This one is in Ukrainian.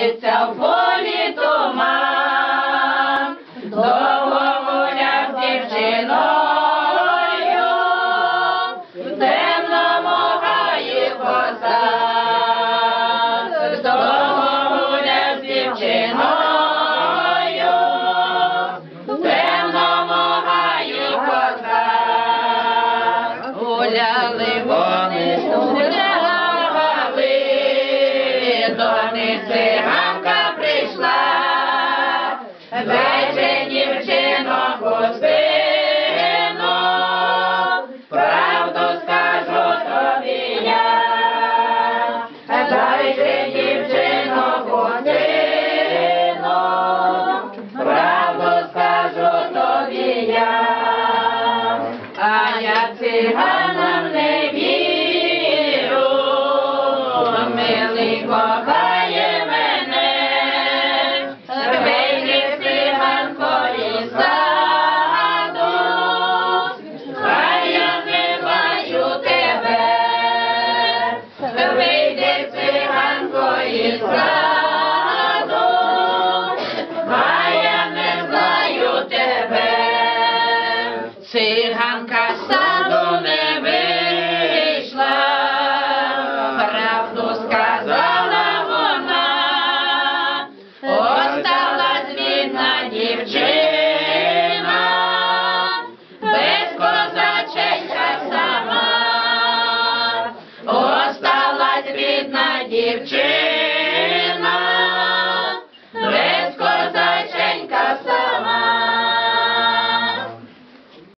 стелиться в полі туман, довго гуляв дівчиною, в темному гаї козак, довго гуляв з дівчиною, в темному гаї козак, гуляли вони, гуляли, до них циганам не вірю, милий кохає мене, вийди циганко із саду, хай я не бачу тебе, вийди циганко із саду, хай бідна дівчина.